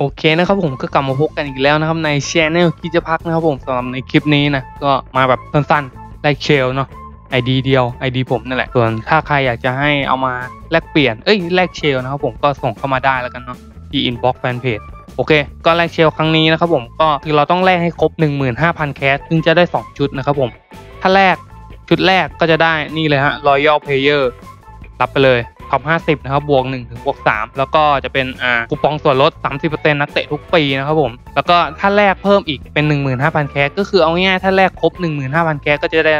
โอเคนะครับผมก็กลับมาพบกันอีกแล้วนะครับในช anel คิดจะพักนะครับผมสำหรับในคลิปนี้นะก็มาแบบสั้นๆแลกเชลเนาะไอดีเดียวไอดีผมนั่นแหละส่วนถ้าใครอยากจะให้เอามาแลกเปลี่ยนเอ้ยแลกเชลนะครับผมก็ส่งเข้ามาได้แล้วกันเนาะที่ inbox fanpage โอเค ก็แลกเชลครั้งนี้นะครับผมก็คือเราต้องแลกให้ครบ 15,000 แคสซึ่งจะได้ 2 ชุดนะครับผมถ้าแลกชุดแรกก็จะได้นี่เลยฮะ Royal Player รับไปเลย ท็อป50 นะครับ บวก1ถึงบวก3แล้วก็จะเป็นอ่าคูปองส่วนลด 30%นักเตะทุกปีนะครับผม แล้วก็ถ้าแลกเพิ่มอีกเป็น 15,000 แคสก็คือเอาง่ายๆถ้าแลกครบ 15,000 แคสก็จะได้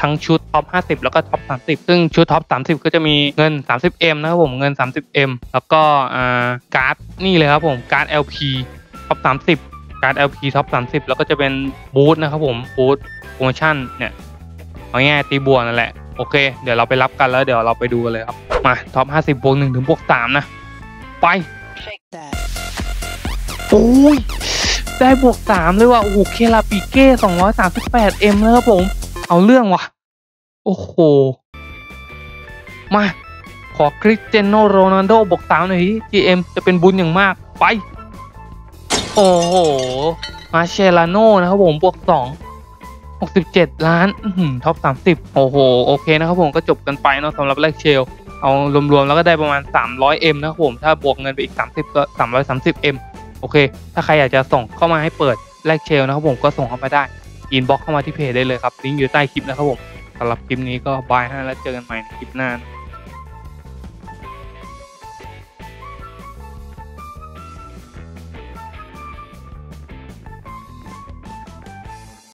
ทั้งชุดท็อป 50 แล้วก็ท็อป 30 ซึ่งชุดท็อป 30 ก็จะมีเงิน 30M นะครับผม เงิน 30M แล้วก็อ่าการ์ดนี่เลยครับผม การ์ด LP ท็อป 30 การ์ด LP ท็อป 30 แล้วก็จะเป็นบูธนะครับผม บูธโปรโมชั่นเนี่ยเอาง่ายตีบวกนั่นแหละ โอเค เดี๋ยวเราไปรับกันแล้วเดี๋ยวเราไปดูกันเลยครับ มาท็อป50บวก1ถึงบวก3นะ ไปโอ้ยได้บวก3เลยว่ะโอ้โหเคลาปิเก้ 238M แล้วครับผม เอาเรื่องว่ะ โอ้โห มา ขอคริสเตียโนโรนัลโดบวก3หน่อยที GM จะเป็นบุญอย่างมากไป โอ้โห มาเชลาโน่นะครับผมบวก2 67 ล้านท็อป 30 โอ้โห โอเคนะครับผมก็จบกันไปเนาะสำหรับแรกเชล เอารวมๆแล้วก็ได้ประมาณ 300M นะครับผม ถ้าบวกเงินไปอีก 30 ก็ 330M โอเค ถ้าใครอยากจะส่งเข้ามาให้เปิดแลกเชลนะครับผมก็ส่งเข้ามาได้ อินบ็อกเข้ามาที่เพจได้เลยครับ ลิงก์อยู่ใต้คลิปนะครับผมสำหรับคลิปนี้ก็บายฮะแล้วเจอกันใหม่ในคลิปหน้านะ